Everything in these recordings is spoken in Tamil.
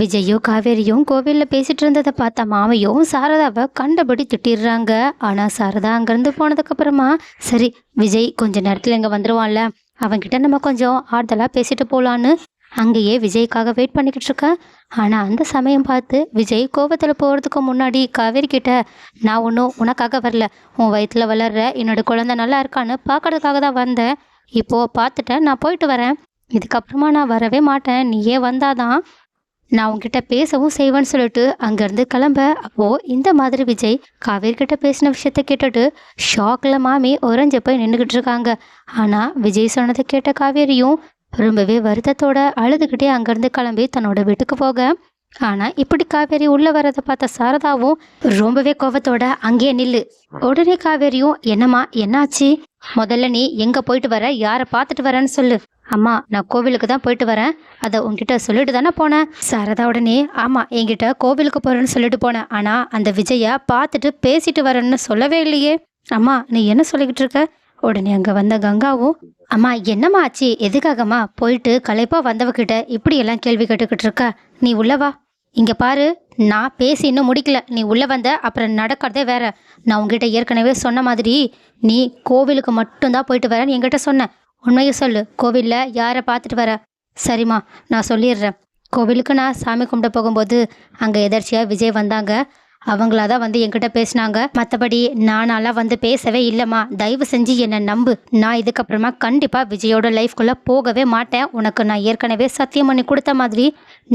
விஜயும் காவேரியும் கோவிலில் பேசிகிட்டு இருந்ததை பார்த்த மாமையும் சாரதாவை கண்டபடி திட்டிடுறாங்க. ஆனால் சாரதா அங்கேருந்து போனதுக்கப்புறமா சரி விஜய் கொஞ்ச நேரத்தில் இங்கே வந்துடுவான்ல அவன்கிட்ட நம்ம கொஞ்சம் ஆறுதலாக பேசிட்டு போகலான்னு அங்கேயே விஜய்க்காக வெயிட் பண்ணிக்கிட்டு இருக்கேன் ஆனால் அந்த சமயம் பார்த்து விஜய் கோவத்தில் போகிறதுக்கு முன்னாடி காவேரி கிட்ட நான் ஒன்றும் உனக்காக வரல. உன் வயிற்றில் வளர்ற என்னோட குழந்தை நல்லா இருக்கான்னு பார்க்கறதுக்காக தான் வந்தேன். இப்போது பார்த்துட்டேன் நான் போயிட்டு வரேன். இதுக்கப்புறமா நான் வரவே மாட்டேன். நீயே வந்தாதான் நான் உங்ககிட்ட பேசவும் செய்வேன்னு சொல்லிட்டு அங்கேருந்து கிளம்ப. அப்போது இந்த மாதிரி விஜய் காவேரி பேசின விஷயத்த கேட்டுட்டு ஷாக்கில் மாமி உறைஞ்சு போய் நின்றுக்கிட்டு இருக்காங்க. ஆனால் விஜய் சொன்னதை கேட்ட காவேரியும் ரொம்பவே வருத்தத்தோட அழுதுகிட்டே அங்கேருந்து கிளம்பி தன்னோட வீட்டுக்கு போக. ஆனால் இப்படி காவேரி உள்ளே வரதை பார்த்த சாரதாவும் ரொம்பவே கோவத்தோட அங்கேயே நில்லு. உடனே காவேரியும் என்னம்மா என்னாச்சு? முதல்ல நீ எங்கே போயிட்டு வர? யாரை பார்த்துட்டு வரேன்னு சொல்லு. அம்மா நான் கோவிலுக்கு தான் போயிட்டு வரேன். அதை உன்கிட்ட சொல்லிட்டு தானே போனேன். சாரதா உடனே ஆமாம் என்கிட்ட கோவிலுக்கு போகிறேன்னு சொல்லிட்டு போனேன். ஆனால் அந்த விஜயை பார்த்துட்டு பேசிட்டு வரேன்னு சொல்லவே இல்லையே. அம்மா நீ என்ன சொல்லிக்கிட்டு இருக்க? உடனே அங்கே வந்த கங்காவும் அம்மா என்னம்மா ஆச்சு? எதுக்காகம்மா? போயிட்டு களைப்பா வந்தவகிட்ட இப்படியெல்லாம் கேள்வி கேட்டுக்கிட்டு இருக்க? நீ உள்ளவா இங்கே பாரு நான் பேசி இன்னும் முடிக்கல. நீ உள்ளே வந்த அப்புறம் நடக்கிறதே வேற. நான் உங்ககிட்ட ஏற்கனவே சொன்ன மாதிரி நீ கோவிலுக்கு மட்டும்தான் போயிட்டு வரேன்னு என்கிட்ட சொன்னேன் உண்மையை சொல்லு. கோவிலில் யாரை பார்த்துட்டு வர? சரிம்மா நான் சொல்லிடுறேன். கோவிலுக்கு நான் சாமி கும்பிட போகும்போது அங்கே எதர்ச்சியாக விஜய் வந்தாங்க. அவங்களா தான் வந்து என்கிட்ட பேசினாங்க. மற்றபடி நானாலாம் வந்து பேசவே இல்லைம்மா. தயவு செஞ்சு என்னை நம்பு. நான் இதுக்கப்புறமா கண்டிப்பாக விஜயோட லைஃப்குள்ளே போகவே மாட்டேன். உனக்கு நான் ஏற்கனவே சத்தியம் பண்ணி கொடுத்த மாதிரி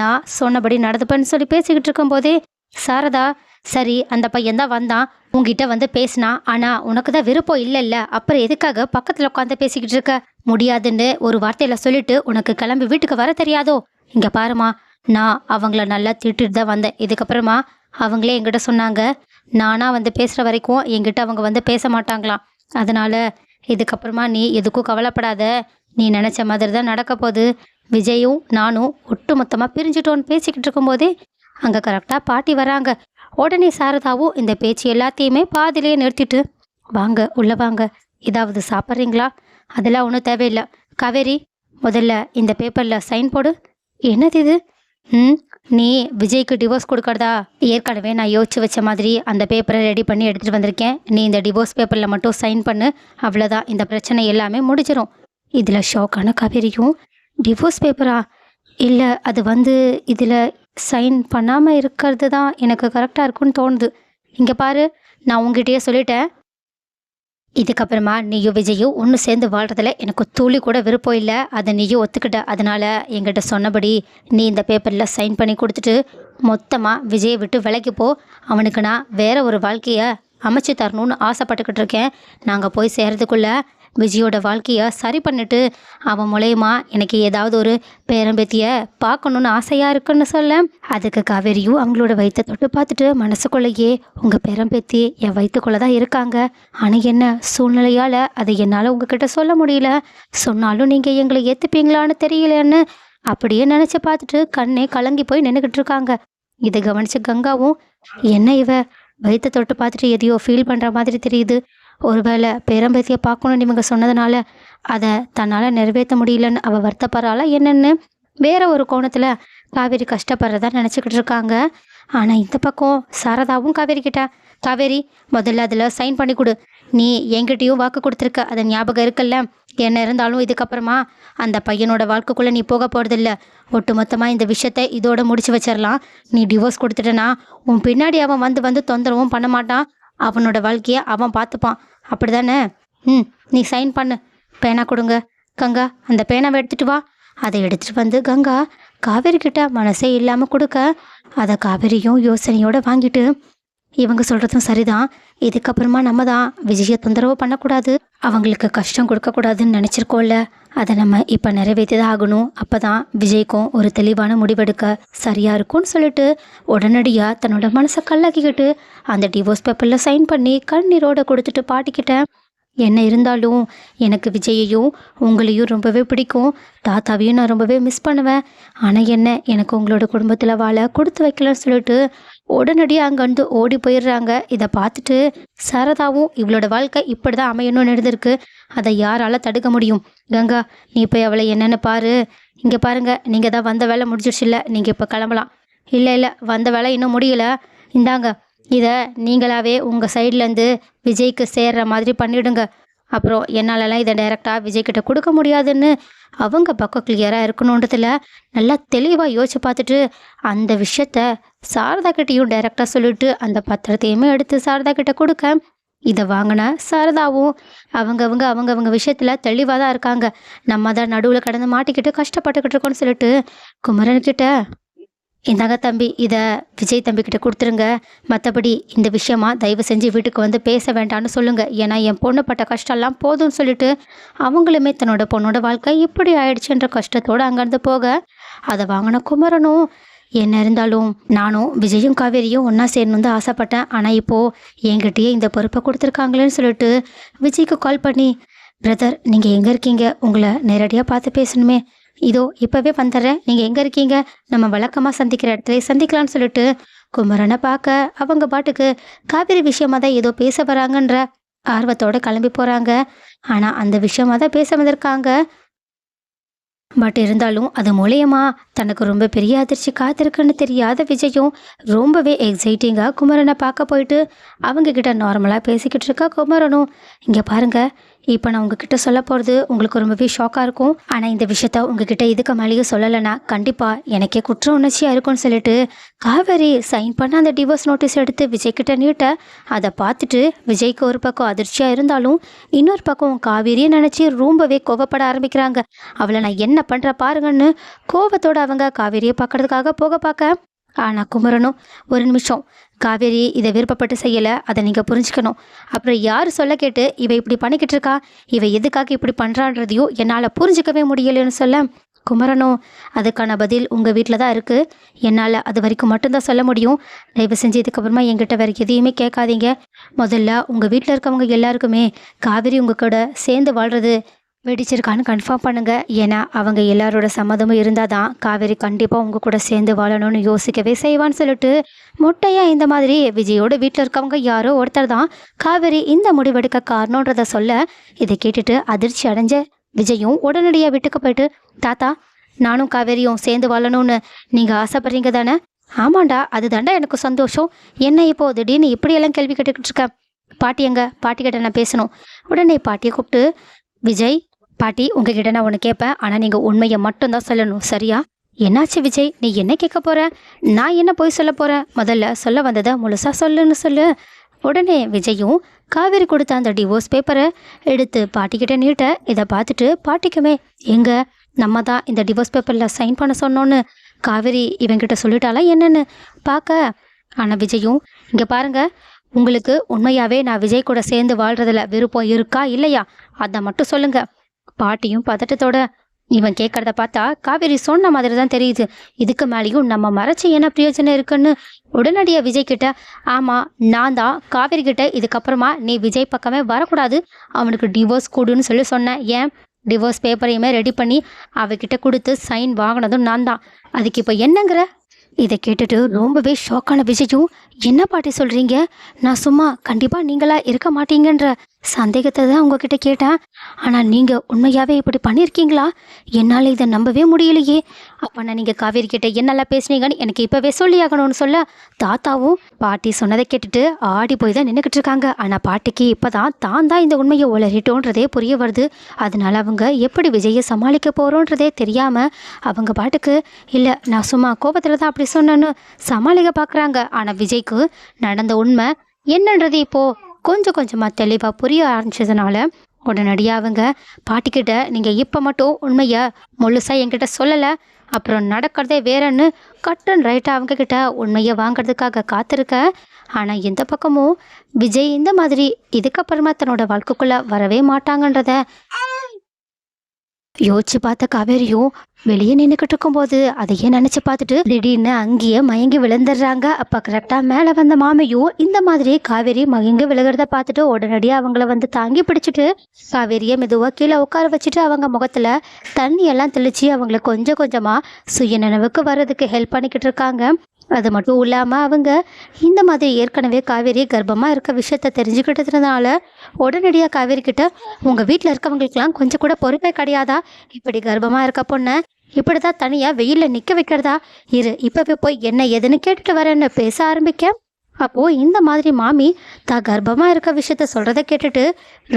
நான் சொன்னபடி நடந்துப்பேன்னு சொல்லி பேசிக்கிட்டு இருக்கும்போதே சாரதா சரி அந்த பையன் தான் வந்தான். உங்ககிட்ட வந்து பேசினா ஆனால் உனக்கு தான் விருப்பம் இல்லைல்ல. அப்புறம் எதுக்காக பக்கத்தில் உட்காந்து பேசிக்கிட்டு இருக்க? முடியாதுன்னு ஒரு வார்த்தையில் சொல்லிட்டு உனக்கு கிளம்பி வீட்டுக்கு வர தெரியாதோ? இங்கே பாருமா நான் அவங்கள நல்லா திட்டுட்டு தான் வந்தேன். இதுக்கப்புறமா அவங்களே என்கிட்ட சொன்னாங்க நானாக வந்து பேசுகிற வரைக்கும் என்கிட்ட அவங்க வந்து பேச மாட்டாங்களாம். அதனால் இதுக்கப்புறமா நீ எதுக்கும் கவலைப்படாத. நீ நினச்ச மாதிரி தான் நடக்க போகுது. விஜயும் நானும் ஒட்டு மொத்தமாக பேசிக்கிட்டு இருக்கும்போதே அங்கே கரெக்டாக பாட்டி வராங்க. உடனே சாரதாவும் இந்த பேச்சு எல்லாத்தையுமே பாதியிலேயே நிறுத்திட்டு வாங்க உள்ளே வாங்க. ஏதாவது சாப்பிட்றீங்களா? அதெல்லாம் ஒன்றும் தேவையில்லை. காவேரி முதல்ல இந்த பேப்பரில் சைன் போடு. என்னது இது? ம் நீ விஜய்க்கு டிவோர்ஸ் கொடுக்கறதா? ஏற்கனவே நான் யோசிச்சு வச்ச மாதிரி அந்த பேப்பரை ரெடி பண்ணி எடுத்துகிட்டு வந்திருக்கேன். நீ இந்த டிவோர்ஸ் பேப்பரில் மட்டும் சைன் பண்ணு. அவ்வளோதான் இந்த பிரச்சனை எல்லாமே முடிஞ்சிடும் இதில் ஷாக்கான காவேரியும் டிவோர்ஸ் பேப்பரா இல்லை அது வந்து இதில் சைன் பண்ணாமல் இருக்கிறது தான் எனக்கு கரெக்டாக இருக்கும்னு தோணுது. இங்கே பாரு நான் உங்ககிட்டயே சொல்லிட்டேன். இதுக்கப்புறமா நீயும் விஜயும் ஒன்று சேர்ந்து வாழ்கிறதுல எனக்கு துளி கூட விருப்பம் இல்லை. அதை நீயும் ஒத்துக்கிட்ட. அதனால் எங்கிட்ட சொன்னபடி நீ இந்த பேப்பரில் சைன் பண்ணி கொடுத்துட்டு மொத்தமாக விஜயை விட்டு விலைக்கு போ. அவனுக்கு நான் வேற ஒரு வாழ்க்கையை அமைச்சு தரணும்னு ஆசைப்பட்டுக்கிட்டு இருக்கேன். நாங்கள் போய் சேர்றதுக்குள்ளே விஜயோட வாழ்க்கையை சரி பண்ணிட்டு அவன் மூலயமா எனக்கு ஏதாவது ஒரு பேரம்பேத்திய பார்க்கணுன்னு ஆசையாக இருக்குன்னு சொல்ல அதுக்கு காவேரியும் அவங்களோட வயித்தை தொட்டு பார்த்துட்டு மனசுக்குள்ளேயே உங்கள் பேரம்பேத்தி என் வயிற்றுக்குள்ளே தான் இருக்காங்க. ஆனால் என்ன சூழ்நிலையால் அதை என்னால் உங்ககிட்ட சொல்ல முடியல? சொன்னாலும் நீங்கள் எங்களை ஏற்றுப்பீங்களான்னு தெரியலன்னு அப்படியே நினச்சி பார்த்துட்டு கண்ணே கலங்கி போய் நின்றுக்கிட்டு இருக்காங்க. இதை கவனிச்ச கங்காவும் என்ன இவ? வயித்தை தொட்டு பார்த்துட்டு எதையோ ஃபீல் பண்ணுற மாதிரி தெரியுது. ஒருவேளை பேரம்பேத்தியை பார்க்கணும்னு இவங்க சொன்னதுனால அதை தன்னால் நிறைவேற்ற முடியலன்னு அவள் வருத்தப்படுறாளா என்னென்னு வேற ஒரு கோணத்தில் காவேரி கஷ்டப்படுறதா நினச்சிக்கிட்டு இருக்காங்க. ஆனால் இந்த பக்கம் சாரதாவும் காவேரி கிட்ட காவேரி முதல்ல அதில் சைன் பண்ணி கொடு. நீ என்கிட்டயும் வாக்கு கொடுத்துருக்க. அது ஞாபகம் இருக்குல்ல? என்ன இருந்தாலும் இதுக்கப்புறமா அந்த பையனோட வாழ்க்கைக்குள்ளே நீ போக போகிறதில்ல ஒட்டு மொத்தமாக இந்த விஷயத்த இதோட முடிச்சு வச்சிடலாம் நீ டிவோர்ஸ் கொடுத்துட்டனா உன் பின்னாடி அவன் வந்து வந்து தொந்தரவும் பண்ண மாட்டான். அவனோட வாழ்க்கையை அவன் பார்த்துப்பான். அப்படிதானே? ம் நீ சைன் பண்ணு. பேனா கொடுங்க. கங்கா அந்த பேனாவை எடுத்துட்டு வா. அதை எடுத்துட்டு வந்து கங்கா காவேரி கிட்ட மனசே இல்லாமல் கொடுக்க அதை காவேரியும் யோசனையோட வாங்கிட்டு இவங்க சொல்கிறதும் சரிதான். இதுக்கப்புறமா நம்ம தான் விஜயை தொந்தரவு பண்ணக்கூடாது. அவங்களுக்கு கஷ்டம் கொடுக்கக்கூடாதுன்னு நினச்சிருக்கோம்ல. அதை நம்ம இப்போ நிறைவேற்றி தான் ஆகணும் அப்போ தான் விஜய்க்கும் ஒரு தெளிவான முடிவெடுக்க சரியாக இருக்கும்னு சொல்லிட்டு உடனடியாக தன்னோட மனசை கல்லாக்கிக்கிட்டு அந்த டிவோர்ஸ் பேப்பரில் சைன் பண்ணி கண்ணீரோட கொடுத்துட்டு பாட்டிக்கிட்ட என்ன இருந்தாலும் எனக்கு விஜயையும் உங்களையும் ரொம்பவே பிடிக்கும். தாத்தாவையும் நான் ரொம்பவே மிஸ் பண்ணுவேன். ஆனால் என்ன எனக்கு உங்களோட குடும்பத்தில் வாழ கொடுத்து வைக்கலன்னு சொல்லிட்டு உடனடியாக அங்கேருந்து ஓடி போயிடுறாங்க. இதை பார்த்துட்டு சரதாவும் இவளோட வாழ்க்கை இப்படி தான் அமையணும்னு எழுதிருக்கு அதை யாரால தடுக்க முடியும்? கங்கா நீ போய் அவளை என்னென்னு பாரு. இங்கே பாருங்க நீங்கள் தான் வந்த வேலை முடிஞ்சிடுச்சுல்ல நீங்கள் இப்போ கிளம்பலாம். இல்லை இல்லை வந்த வேலை இன்னும் முடியல. இந்தாங்க இதை நீங்களாவே உங்கள் சைட்லேருந்து விஜய்க்கு சேர்ற மாதிரி பண்ணிவிடுங்க அப்புறம் என்னாலலாம் இதை டைரெக்டாக விஜய்கிட்ட கொடுக்க முடியாதுன்னு அவங்க பக்கம் கிளியராக இருக்கணுன்றதுல நல்லா தெளிவாக யோசிச்சு பார்த்துட்டு அந்த விஷயத்த சாரதா கிட்டேயும் டைரெக்டாக சொல்லிட்டு அந்த பத்திரத்தையுமே எடுத்து சாரதா கிட்டே கொடுக்க. இதை வாங்கின சாரதாவும் அவங்கவங்க அவங்கவங்க விஷயத்தில் தெளிவாக தான் இருக்காங்க. நம்ம தான் நடுவில் கடந்து மாட்டிக்கிட்டு கஷ்டப்பட்டுக்கிட்டு இருக்கோம்னு சொல்லிட்டு குமரன்கிட்ட இந்தாங்க தம்பி இதை விஜய் தம்பிக்கிட்ட கொடுத்துருங்க. மற்றபடி இந்த விஷயமா தயவு செஞ்சு வீட்டுக்கு வந்து பேச வேண்டாம்னு சொல்லுங்கள் ஏன்னா என் பொண்ணு பட்ட கஷ்டம்லாம் போதும்னு சொல்லிட்டு அவங்களுமே தன்னோட பொண்ணோட வாழ்க்கை இப்படி ஆயிடுச்சுன்ற கஷ்டத்தோடு அங்கேருந்து போக அதை வாங்கின குமரனும் என்ன இருந்தாலும் நானும் விஜயும் காவேரியும் ஒன்றா சேரணும்னு தான் ஆசைப்பட்டேன். ஆனால் இப்போது என்கிட்டயே இந்த பொறுப்பை கொடுத்துருக்காங்களேன்னு சொல்லிட்டு விஜய்க்கு கால் பண்ணி பிரதர் நீங்கள் எங்கே இருக்கீங்க? உங்களை நேரடியாக பார்த்து பேசணுமே. இதோ இப்போவே வந்துடுறேன். நீங்கள் எங்கே இருக்கீங்க? நம்ம வழக்கமாக சந்திக்கிற இடத்துல சந்திக்கலாம்னு சொல்லிட்டு குமரனை பார்க்க அவங்க பாட்டுக்கு காவிரி விஷயமாக தான் ஏதோ பேச வராங்கன்ற ஆர்வத்தோட கிளம்பி போகிறாங்க ஆனால் அந்த விஷயமா தான் பேச வந்திருக்காங்க. பட் இருந்தாலும் அது மூலயமா தனக்கு ரொம்ப பெரிய அதிர்ச்சி காத்திருக்குன்னு தெரியாத விஜயும் ரொம்பவே எக்ஸைட்டிங்காக குமரனை பார்க்க போயிட்டு அவங்கக்கிட்ட நார்மலாக பேசிக்கிட்டு இருக்கா குமரனும். இங்கே பாருங்கள் இப்போ நான் உங்ககிட்ட சொல்ல போகிறது உங்களுக்கு ரொம்பவே ஷாக்காக இருக்கும். ஆனால் இந்த விஷயத்த உங்ககிட்ட இதுக்கு மேலேயும் சொல்லலைன்னா கண்டிப்பாக எனக்கே குற்ற உணர்ச்சியாக இருக்கும்னு சொல்லிட்டு காவேரி சைன் பண்ண அந்த டிவோர்ஸ் நோட்டீஸ் எடுத்து விஜய்கிட்ட நீட்ட அதை பார்த்துட்டு விஜய்க்கு ஒரு பக்கம் அதிர்ச்சியாக இருந்தாலும் இன்னொரு பக்கம் காவேரியை நினச்சி ரொம்பவே கோவப்பட ஆரம்பிக்கிறாங்க. அவளை நான் என்ன பண்ணுற பாருங்கன்னு கோவத்தோடு அவங்க காவேரியை பார்க்கறதுக்காக போக பார்க்க. ஆனால் குமரனும் ஒரு நிமிஷம் காவேரி இதை விருப்பப்பட்டு செய்யலை அதை நீங்கள் புரிஞ்சுக்கணும். அப்புறம் யார் சொல்ல கேட்டு இவ இப்படி பண்ணிக்கிட்டு இருக்கா? இவ எதுக்காக இப்படி பண்ணுறான்றதையும் என்னால் புரிஞ்சுக்கவே முடியலைன்னு சொல்ல குமரனும் அதுக்கான பதில் உங்கள் வீட்டில் தான் இருக்குது என்னால் அது வரைக்கும் மட்டும்தான் சொல்ல முடியும். தயவு செஞ்சு இதுக்கப்புறமா என்கிட்ட வேறு எதையுமே கேட்காதீங்க. முதல்ல உங்கள் வீட்டில் இருக்கவங்க எல்லாருக்குமே காவேரி உங்கள் கூட சேர்ந்து வாழ்கிறது வெடிச்சிருக்கான்னு கன்ஃபார்ம் பண்ணுங்கள் ஏன்னா அவங்க எல்லாரோட சம்மதமும் இருந்தால் தான் காவேரி கண்டிப்பாக உங்கள் கூட சேர்ந்து வாழணும்னு யோசிக்கவே செய்வான்னு சொல்லிட்டு முட்டையாக இந்த மாதிரி விஜயோட வீட்டில் இருக்கவங்க யாரோ ஒருத்தர் தான் காவேரி இந்த முடிவெடுக்க காரணன்றதை சொல்ல இதை கேட்டுட்டு அதிர்ச்சி அடைஞ்ச விஜயும் உடனடியாக வீட்டுக்கு போயிட்டு தாத்தா நானும் காவேரியும் சேர்ந்து வாழணும்னு நீங்கள் ஆசைப்படுறீங்க தானே? ஆமாண்டா அது தாண்டா எனக்கு சந்தோஷம். என்ன இப்போ திடீர்னு இப்படியெல்லாம் கேள்வி கேட்டுக்கிட்டு இருக்கேன் பாட்டி எங்க? பாட்டி கிட்ட நான் பேசணும். உடனே பாட்டியை கூப்பிட்டு விஜய் பாட்டி உங்ககிட்ட நான் ஒன்று கேட்பேன் ஆனால் நீங்கள் உண்மையை மட்டும்தான் சொல்லணும். சரியா? என்னாச்சு விஜய்? நீ என்ன கேட்க போகிற நான் என்ன போய் சொல்ல போகிறேன் முதல்ல சொல்ல வந்ததை முழுசாக சொல்லுன்னு சொல்லு. உடனே விஜயும் காவேரி கொடுத்த அந்த டிவோர்ஸ் பேப்பரை எடுத்து பாட்டிக்கிட்ட நீட்ட இதை பார்த்துட்டு பாட்டிக்குமே எங்க நம்ம தான் இந்த டிவோர்ஸ் பேப்பரில் சைன் பண்ண சொன்னோன்னு. காவேரி இவங்கிட்ட சொல்லிட்டாலாம் என்னன்னு பார்க்க ஆனால் விஜயும் இங்கே பாருங்கள் உங்களுக்கு உண்மையாகவே நான் விஜய் கூட சேர்ந்து வாழ்கிறதுல விருப்பம் இருக்கா இல்லையா? அதை மட்டும் சொல்லுங்கள் பாட்டியும் பதட்டத்தோட இவன் கேட்கறத பார்த்தா காவேரி சொன்ன மாதிரி தான் தெரியுது. இதுக்கு மேலேயும் நம்ம மறைச்சு என்ன பிரயோஜனம் இருக்குன்னு உடனடியாக விஜய் கிட்ட ஆமாம் நான் தான் காவேரி கிட்ட இதுக்கப்புறமா நீ விஜய் பக்கமே வரக்கூடாது. அவனுக்கு டிவோர்ஸ் கொடுன்னு சொல்லி சொன்னேன். ஏன்? டிவோர்ஸ் பேப்பரையுமே ரெடி பண்ணி அவகிட்ட கொடுத்து சைன் வாங்கினதும் நான் தான். அதுக்கு இப்போ என்னங்கிற? இதை கேட்டுட்டு ரொம்பவே ஷாக்கான விஜயும் என்ன பாட்டி சொல்கிறீங்க நான் சும்மா கண்டிப்பாக நீங்களா இருக்க மாட்டீங்கன்ற சந்தேகத்தை தான் உங்ககிட்ட கேட்டேன். ஆனால் நீங்கள் உண்மையாகவே இப்படி பண்ணியிருக்கீங்களா என்னால் இதை நம்பவே முடியலையே. அப்போ நான் நீங்கள் காவேரி கிட்ட என்னெல்லாம் பேசுனீங்கன்னு எனக்கு இப்போவே சொல்லியாகணும்னு சொல்ல தாத்தாவும் பாட்டி சொன்னதை கேட்டுட்டு ஆடி போய் தான் நின்றுக்கிட்டு இருக்காங்க. ஆனால் பாட்டிக்கு இப்போ தான் தான் தான் இந்த உண்மையை உளறிட்டோன்றதே புரிய வருது. அதனால அவங்க எப்படி விஜயை சமாளிக்க போகிறோன்றதே தெரியாமல் அவங்க பாட்டுக்கு இல்லை நான் சும்மா கோபத்தில் தான் அப்படி சொன்னேன்னு சமாளிக்க பார்க்குறாங்க ஆனால் விஜய்க்கு நடந்த உண்மை என்னன்றது இப்போது கொஞ்சம் கொஞ்சமாக தெளிவாக புரிய ஆரம்பிச்சதுனால உடனடியாக அவங்க பாட்டிக்கிட்ட நீங்கள் இப்போ மட்டும் உண்மையை முழுசாக என்கிட்ட சொல்லலை. அப்புறம் நடக்கிறதே வேறன்னு கட் அண்ட் ரைட்டாக அவங்க கிட்ட உண்மையை வாங்குறதுக்காக காத்திருக்க. ஆனால் எந்த பக்கமும் விஜய் இந்த மாதிரி இதுக்கப்புறமா தன்னோட வாழ்க்கைக்குள்ளே வரவே மாட்டாங்கன்றத யோசிச்சு பார்த்த காவேரியும் வெளியே நின்றுக்கிட்டு இருக்கும்போது அதையே நினச்சி பார்த்துட்டு திடீர்னு அங்கேயே மயங்கி விழுந்துடுறாங்க. அப்போ கரெக்டாக மேலே வந்த மாமியும் இந்த மாதிரி காவேரி மயங்கி விழுகிறத பார்த்துட்டு உடனடியாக அவங்கள வந்து தாங்கி பிடிச்சிட்டு காவேரியை மெதுவாக கீழே உட்கார வச்சுட்டு அவங்க முகத்தில் தண்ணியெல்லாம் தெளித்து அவங்கள கொஞ்சம் கொஞ்சமாக சுயநினைவுக்கு வர்றதுக்கு ஹெல்ப் பண்ணிக்கிட்டு இருக்காங்க. அது மட்டும் இல்லாமல் அவங்க இந்த மாதிரி ஏற்கனவே காவேரி கர்ப்பமாக இருக்க விஷயத்த தெரிஞ்சுக்கிட்டதுனால உடனடியாக காவேரி கிட்ட உங்கள் வீட்டில் இருக்கவங்களுக்கெல்லாம் கொஞ்சம் கூட பொறுப்பே கிடையாதா? இப்படி கர்ப்பமாக இருக்க பொண்ணை இப்படி தான் தனியாக வெயிலில் நிற்க வைக்கிறதா? இரு இப்போவே போய் என்ன எதுன்னு கேட்டுட்டு வரேன்னு பேச ஆரம்பிக்க. அப்போது இந்த மாதிரி மாமி தான் கர்ப்பமாக இருக்க விஷயத்த சொல்கிறத கேட்டுட்டு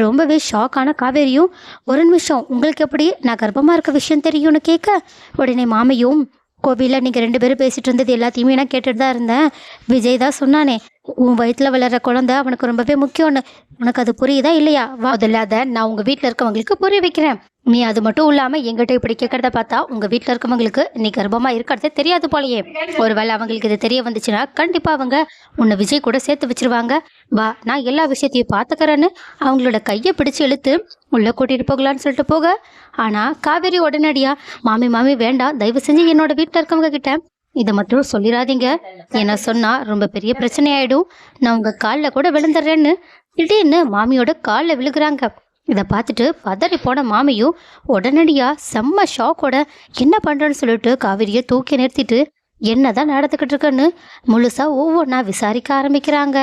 ரொம்பவே ஷாக்கான காவேரியும் ஒரு நிமிஷம் உங்களுக்கு எப்படி நான் கர்ப்பமாக இருக்க விஷயம் தெரியும்னு கேட்க? உடனே மாமியும் கோவிலில் நீங்கள் ரெண்டு பேரும் பேசிகிட்டு இருந்தது எல்லாத்தையுமே நான் கேட்டுட்டு தான் இருந்தேன். விஜய் தான் சொன்னானே உன் வயிற்றில் வளர்கிற குழந்தை அவனுக்கு ரொம்பவே முக்கியம்னு உனக்கு அது புரியுதா இல்லையா? வா அதில் அதை நான் உங்கள் வீட்டில் இருக்கவங்களுக்கு புரிய வைக்கிறேன். நீ அது மட்டும் இல்லாமல் எங்கிட்ட இப்படி கேட்கறத பார்த்தா உங்கள் வீட்டில் இருக்கவங்களுக்கு நீ கர்ப்பமாக இருக்கிறதே தெரியாது போலயே. ஒருவேளை அவங்களுக்கு இது தெரிய வந்துச்சுன்னா கண்டிப்பாக அவங்க உன்னை விஜய் கூட சேர்த்து வச்சிருவாங்க. வா நான் எல்லா விஷயத்தையும் பார்த்துக்கிறேன்னு அவங்களோட கையை பிடிச்சி இழுத்து உள்ளே கூட்டிகிட்டு போகலான்னு சொல்லிட்டு போக. ஆனால் காவேரி உடனடியாக மாமி மாமி வேண்டாம். தயவு செஞ்சு என்னோட வீட்டில் இருக்கவங்க கிட்ட இதை மட்டும் சொல்லிடாதீங்க. என்ன சொன்னால் ரொம்ப பெரிய பிரச்சனை ஆகிடும் நான் உங்கள் காலில் கூட விழுந்துடுறேன்னு திடீர்னு மாமியோட காலில் விழுகிறாங்க. இதை பார்த்துட்டு பதறி போன மாமியும் உடனடியாக செம்ம ஷாக்கோட என்ன பண்ணுறேன்னு சொல்லிட்டு காவிரியை தூக்கி நிறுத்திட்டு என்னதான் நடந்துக்கிட்டு இருக்கேன்னு முழுசாக ஒவ்வொன்றா விசாரிக்க ஆரம்பிக்கிறாங்க.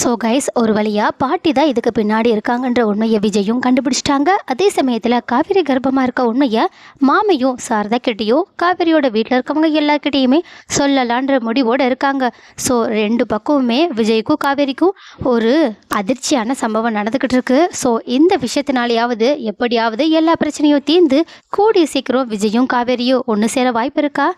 ஸோ கைஸ் ஒரு வழியாக பாட்டி தான் இதுக்கு பின்னாடி இருக்காங்கன்ற உண்மையை விஜயும் கண்டுபிடிச்சிட்டாங்க. அதே சமயத்தில் காவேரி கர்ப்பமாக இருக்க உண்மையை மாமியும் சாரதா கிட்டேயும் காவேரியோட வீட்டில் இருக்கவங்க எல்லார்கிட்டேயுமே சொல்லலான்ற முடிவோடு இருக்காங்க. ஸோ ரெண்டு பக்கமுமே விஜய்க்கும் காவேரிக்கும் ஒரு அதிர்ச்சியான சம்பவம் நடந்துக்கிட்டு இருக்கு. ஸோ இந்த விஷயத்தினாலேயாவது எப்படியாவது எல்லா பிரச்சனையும் தீர்ந்து கூடிய சீக்கிரம் விஜயும் காவேரியும் ஒன்று சேர வாய்ப்பு இருக்கா?